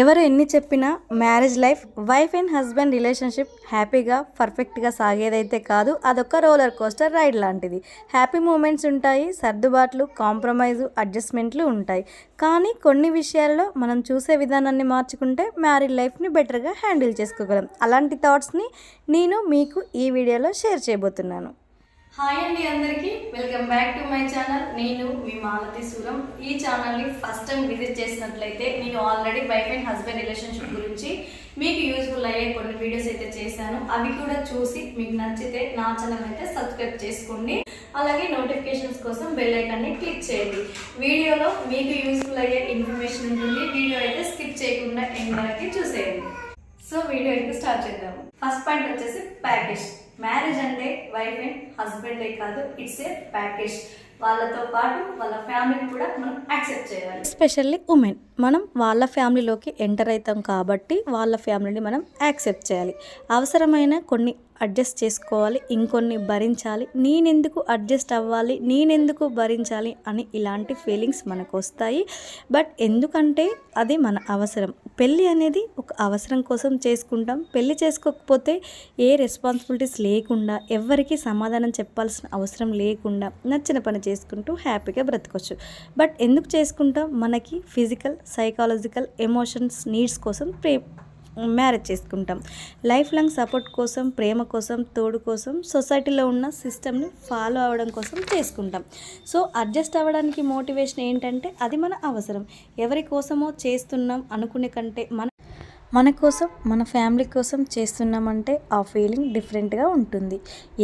ఎవరు ఎన్ని చెప్పినా marriage life wife and husband relationship హ్యాపీగా పర్ఫెక్ట్గా సాగేదైతే కాదు అదొక రోలర్ కోస్టర్ రైడ్ లాంటిది. హ్యాపీ మూమెంట్స్ ఉంటాయి సర్దుబాట్లు కాంప్రమైజు అడ్జస్ట్మెంట్లు ఉంటాయి. కానీ కొన్ని విషయాల్లో మనం చూసే విధానాన్ని మార్చుకుంటే మ్యారీడ్ లైఫ్ని బెటర్గా హ్యాండిల్ చేసుకోగలం. అలాంటి థాట్స్ని నేను మీకు ఈ వీడియోలో షేర్ చేయబోతున్నాను. హాయ్ అండి అందరికీ. Welcome back to my channel నేను మీ మాలతి సూరం. ఈ ఛానల్ని ఫస్ట్ టైం విజిట్ చేసినట్లయితే నేను already wife and husband relationship గురించి మీకు యూస్ఫుల్ అయ్యే కొన్ని వీడియోస్ అయితే చేశాను. అవి కూడా చూసి మీకు నచ్చితే నా ఛానల్ అయితే సబ్స్క్రైబ్ చేసుకోండి. అలాగే నోటిఫికేషన్స్ కోసం బెల్ ఐకాన్ని క్లిక్ చేయండి. వీడియోలో మీకు యూస్ఫుల్ అయ్యే ఇన్ఫర్మేషన్ ఉంటుంది. వీడియో అయితే స్కిప్ చేయకుండా ఎండ్ వరకు చూసేయండి. సో వీడియో అయితే స్టార్ట్ చేద్దాము. ఫస్ట్ పాయింట్ వచ్చేసి ప్యాకేజ్. మ్యారేజ్ అంటే వైఫ్ అండ్ హస్బెండే కాదు ఇట్స్ ఏ ప్యాకేజ్. వాళ్ళతో పాటు వాళ్ళ ఫ్యామిలీని కూడా మనం యాక్సెప్ట్ చేయాలి. ఎస్పెషల్లీ ఉమెన్ మనం వాళ్ళ ఫ్యామిలీలోకి ఎంటర్ అవుతాం కాబట్టి వాళ్ళ ఫ్యామిలీని మనం యాక్సెప్ట్ చేయాలి. అవసరమైన కొన్ని అడ్జస్ట్ చేసుకోవాలి ఇంకొన్ని భరించాలి. నేనెందుకు అడ్జస్ట్ అవ్వాలి నేనెందుకు భరించాలి అని ఇలాంటి ఫీలింగ్స్ మనకు వస్తాయి బట్ ఎందుకంటే అది మన అవసరం. పెళ్ళి అనేది ఒక అవసరం కోసం చేసుకుంటాం. పెళ్ళి చేసుకోకపోతే ఏ రెస్పాన్సిబిలిటీస్ లేకుండా ఎవరికి సమాధానం చెప్పాల్సిన అవసరం లేకుండా నచ్చిన పని చేసుకుంటూ హ్యాపీగా బ్రతకొచ్చు. బట్ ఎందుకు చేసుకుంటాం? మనకి ఫిజికల్ సైకాలజికల్ ఎమోషన్స్ నీడ్స్ కోసం ప్రే మ్యారేజ్ చేసుకుంటాం. లైఫ్ లాంగ్ సపోర్ట్ కోసం ప్రేమ కోసం తోడు కోసం సొసైటీలో ఉన్న సిస్టమ్ని ఫాలో అవ్వడం కోసం చేసుకుంటాం. సో అడ్జస్ట్ అవ్వడానికి మోటివేషన్ ఏంటంటే అది మన అవసరం. ఎవరి కోసమో చేస్తున్నాం అనుకునే కంటే మన మన కోసం మన ఫ్యామిలీ కోసం చేస్తున్నామంటే ఆ ఫీలింగ్ డిఫరెంట్గా ఉంటుంది.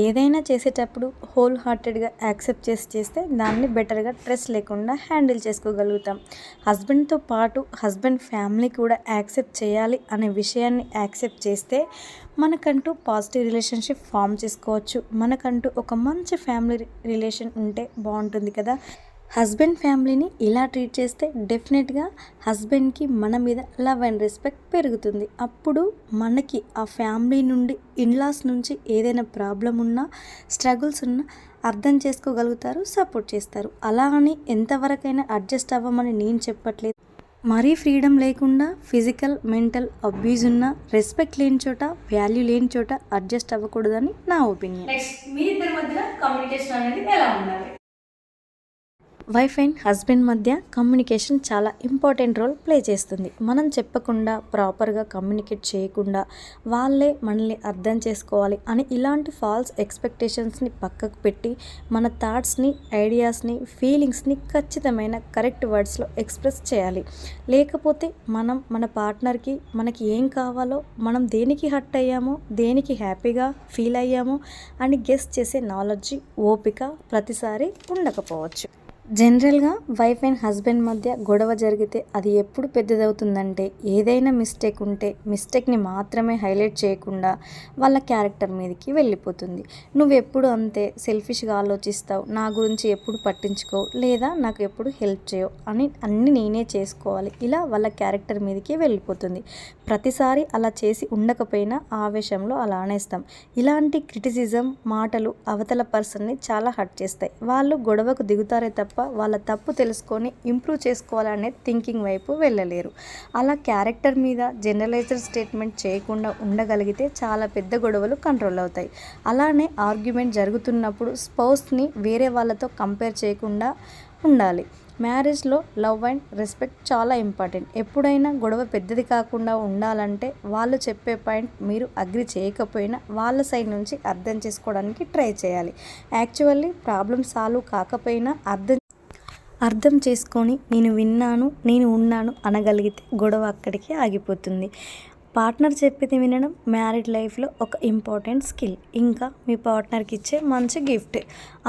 ఏదైనా చేసేటప్పుడు హోల్ హార్టెడ్గా యాక్సెప్ట్ చేసి చేస్తే దాన్ని బెటర్గా స్ట్రెస్ లేకుండా హ్యాండిల్ చేసుకోగలుగుతాం. హస్బెండ్తో పాటు హస్బెండ్ ఫ్యామిలీ కూడా యాక్సెప్ట్ చేయాలి అనే విషయాన్ని యాక్సెప్ట్ చేస్తే మనకంటూ పాజిటివ్ రిలేషన్షిప్ ఫామ్ చేసుకోవచ్చు. మనకంటూ ఒక మంచి ఫ్యామిలీ రిలేషన్ ఉంటే బాగుంటుంది కదా. హస్బెండ్ ఫ్యామిలీని ఇలా ట్రీట్ చేస్తే డెఫినెట్గా హస్బెండ్కి మన మీద లవ్ అండ్ రెస్పెక్ట్ పెరుగుతుంది. అప్పుడు మనకి ఆ ఫ్యామిలీ నుండి ఇన్లాస్ నుంచి ఏదైనా ప్రాబ్లం ఉన్నా స్ట్రగుల్స్ ఉన్నా అర్థం చేసుకోగలుగుతారు సపోర్ట్ చేస్తారు. అలా అని ఎంతవరకైనా అడ్జస్ట్ అవ్వమని నేను చెప్పట్లేదు. మరీ ఫ్రీడమ్ లేకుండా ఫిజికల్ మెంటల్ అబ్యూజ్ ఉన్న రెస్పెక్ట్ లేని చోట వాల్యూ లేని చోట అడ్జస్ట్ అవ్వకూడదని నా ఒపీనియన్. మీ ఇద్దరి మధ్య కమ్యూనికేషన్ అనేది ఎలా ఉండాలి? వైఫ్ అండ్ హస్బెండ్ మధ్య కమ్యూనికేషన్ చాలా ఇంపార్టెంట్ రోల్ ప్లే చేస్తుంది. మనం చెప్పకుండా ప్రాపర్గా కమ్యూనికేట్ చేయకుండా వాళ్ళే మనల్ని అర్థం చేసుకోవాలి అని ఇలాంటి ఫాల్స్ ఎక్స్పెక్టేషన్స్ని పక్కకు పెట్టి మన థాట్స్ని ఐడియాస్ని ఫీలింగ్స్ని ఖచ్చితమైన కరెక్ట్ వర్డ్స్లో ఎక్స్ప్రెస్ చేయాలి. లేకపోతే మనం మన పార్ట్నర్కి మనకి ఏం కావాలో మనం దేనికి హర్ట్ అయ్యామో దేనికి హ్యాపీగా ఫీల్ అయ్యామో అని గెస్ చేసే నాలెడ్జ్ ఓపిక ప్రతిసారి ఉండకపోవచ్చు. జనరల్గా వైఫ్ అండ్ హస్బెండ్ మధ్య గొడవ జరిగితే అది ఎప్పుడు పెద్దదవుతుందంటే ఏదైనా మిస్టేక్ ఉంటే మిస్టేక్ని మాత్రమే హైలైట్ చేయకుండా వాళ్ళ క్యారెక్టర్ మీదకి వెళ్ళిపోతుంది. నువ్వు ఎప్పుడు అంతే సెల్ఫిష్గా ఆలోచిస్తావు నా గురించి ఎప్పుడు పట్టించుకోవు లేదా నాకు ఎప్పుడు హెల్ప్ చేయవు అని అన్నీ నేనే చేసుకోవాలి. ఇలా వాళ్ళ క్యారెక్టర్ మీదకి వెళ్ళిపోతుంది. ప్రతిసారి అలా చేసి ఉండకపోయినా ఆవేశంలో అలా అనేస్తాం. ఇలాంటి క్రిటిసిజం మాటలు అవతల పర్సన్ని చాలా హర్ట్ చేస్తాయి. వాళ్ళు గొడవకు దిగుతారే తప్ప వాళ్ళ తప్పు తెలుసుకొని ఇంప్రూవ్ చేసుకోవాలనే థింకింగ్ వైపు వెళ్ళలేరు. అలా క్యారెక్టర్ మీద జనరలైజర్ స్టేట్మెంట్ చేయకుండా ఉండగలిగితే చాలా పెద్ద గొడవలు కంట్రోల్ అవుతాయి. అలానే ఆర్గ్యుమెంట్ జరుగుతున్నప్పుడు స్పౌస్ని వేరే వాళ్ళతో కంపేర్ చేయకుండా ఉండాలి. మ్యారేజ్లో లవ్ అండ్ రెస్పెక్ట్ చాలా ఇంపార్టెంట్ ఎప్పుడైనా గొడవ పెద్దది కాకుండా ఉండాలంటే వాళ్ళు చెప్పే పాయింట్ మీరు అగ్రి చేయకపోయినా వాళ్ళ సైడ్ నుంచి అర్థం చేసుకోవడానికి ట్రై చేయాలి. యాక్చువల్లీ ప్రాబ్లమ్ సాల్వ్ కాకపోయినా అర్థం అర్థం చేసుకొని నేను విన్నాను నేను ఉన్నాను అనగలిగితే గొడవ అక్కడికి ఆగిపోతుంది. పార్ట్నర్ చెప్పేది వినడం మ్యారీడ్ లైఫ్లో ఒక ఇంపార్టెంట్ స్కిల్. ఇంకా మీ పార్ట్నర్కి ఇచ్చే మంచి గిఫ్ట్.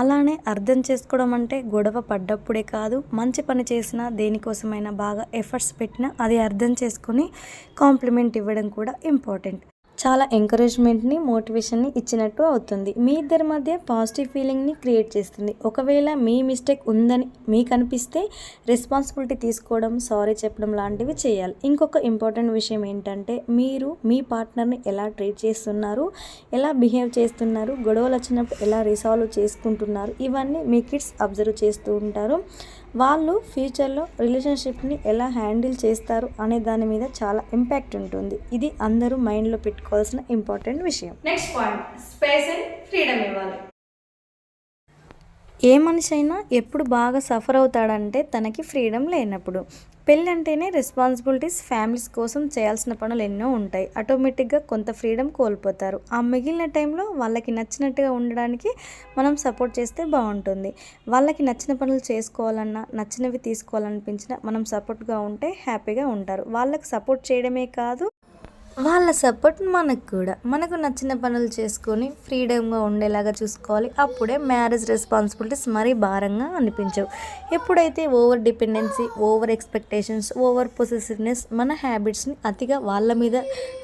అలానే అర్థం చేసుకోవడం అంటే గొడవ పడ్డప్పుడే కాదు మంచి పని చేసినా దేనికోసమైనా బాగా ఎఫర్ట్స్ పెట్టినా అది అర్థం చేసుకొని కాంప్లిమెంట్ ఇవ్వడం కూడా ఇంపార్టెంట్. చాలా ఎంకరేజ్మెంట్ని మోటివేషన్ని ఇచ్చినట్టు అవుతుంది. మీ ఇద్దరి మధ్య పాజిటివ్ ఫీలింగ్ని క్రియేట్ చేస్తుంది. ఒకవేళ మీ మిస్టేక్ ఉందని మీకు అనిపిస్తే రెస్పాన్సిబిలిటీ తీసుకోవడం సారీ చెప్పడం లాంటివి చేయాలి. ఇంకొక ఇంపార్టెంట్ విషయం ఏంటంటే మీరు మీ పార్ట్నర్ని ఎలా ట్రీట్ చేస్తున్నారు ఎలా బిహేవ్ చేస్తున్నారు గొడవలు వచ్చినప్పుడు ఎలా రిసాల్వ్ చేసుకుంటున్నారు ఇవన్నీ మీ కిడ్స్ అబ్జర్వ్ చేస్తూ ఉంటారు. వాళ్ళు ఫ్యూచర్లో రిలేషన్షిప్ని ఎలా హ్యాండిల్ చేస్తారు అనే దాని మీద చాలా ఇంపాక్ట్ ఉంటుంది. ఇది అందరూ మైండ్లో పెట్టుకోవాల్సిన ఇంపార్టెంట్ విషయం. Next point space and freedom ఇవ్వాలి. ఏ మనిషి అయినా ఎప్పుడు బాగా సఫర్ అవుతాడంటే తనకి ఫ్రీడమ్ లేనప్పుడు. పెళ్ళి అంటేనే రెస్పాన్సిబిలిటీస్ ఫ్యామిలీస్ కోసం చేయాల్సిన పనులు ఎన్నో ఉంటాయి. ఆటోమేటిక్గా కొంత ఫ్రీడమ్ కోల్పోతారు. ఆ మిగిలిన టైంలో వాళ్ళకి నచ్చినట్టుగా ఉండడానికి మనం సపోర్ట్ చేస్తే బాగుంటుంది. వాళ్ళకి నచ్చిన పనులు చేసుకోవాలన్నా నచ్చినవి తీసుకోవాలనిపించినా మనం సపోర్ట్గా ఉంటే హ్యాపీగా ఉంటారు. వాళ్ళకి సపోర్ట్ చేయడమే కాదు వాళ్ళ సపోర్ట్ మనకు కూడా. మనకు నచ్చిన పనులు చేసుకొని ఫ్రీడమ్గా ఉండేలాగా చూసుకోవాలి. అప్పుడే మ్యారేజ్ రెస్పాన్సిబిలిటీస్ మరీ భారంగా అనిపించవు. ఎప్పుడైతే over dependency over expectations over possessiveness మన హ్యాబిట్స్ని అతిగా వాళ్ళ మీద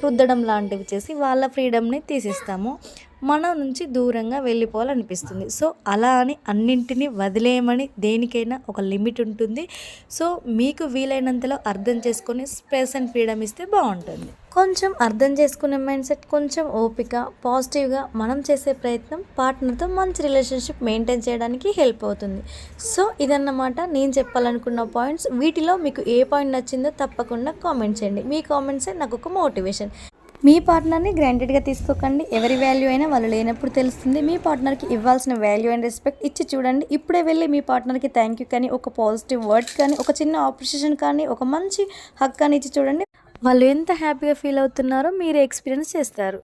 రుద్దడం లాంటివి చేసి వాళ్ళ ఫ్రీడమ్ని తీసేస్తాము మన నుంచి దూరంగా వెళ్ళిపోవాలనిపిస్తుంది. సో అలా అని అన్నింటినీ వదిలేయమని దేనికైనా ఒక లిమిట్ ఉంటుంది. సో మీకు వీలైనంతలో అర్థం చేసుకొని స్పేస్ అండ్ ఫ్రీడమ్ ఇస్తే బాగుంటుంది. కొంచెం అర్థం చేసుకునే మైండ్ సెట్ కొంచెం ఓపిక పాజిటివ్గా మనం చేసే ప్రయత్నం పార్ట్నర్తో మంచి రిలేషన్షిప్ మెయింటైన్ చేయడానికి హెల్ప్ అవుతుంది. సో ఇదన్నమాట నేను చెప్పాలనుకున్న పాయింట్స్. వీటిలో మీకు ఏ పాయింట్ నచ్చిందో తప్పకుండా కామెంట్ చేయండి. మీ కామెంట్సే నాకు ఒక మోటివేషన్. మీ పార్ట్నర్ని గ్రాంటెడ్గా తీసుకోకండి. ఎవరి వాల్యూ అయినా వాళ్ళు లేనప్పుడు తెలుస్తుంది. మీ పార్ట్నర్కి ఇవ్వాల్సిన వాల్యూ అండ్ రెస్పెక్ట్ ఇచ్చి చూడండి. ఇప్పుడే వెళ్ళి మీ పార్ట్నర్కి థ్యాంక్ యూ కానీ ఒక పాజిటివ్ వర్డ్ కానీ ఒక చిన్న ఆప్రిషియేషన్ కానీ ఒక మంచి హక్ కానీ ఇచ్చి చూడండి. వాళ్ళు ఎంత హ్యాపీగా ఫీల్ అవుతున్నారో మీరు ఎక్స్పీరియన్స్ చేస్తారు.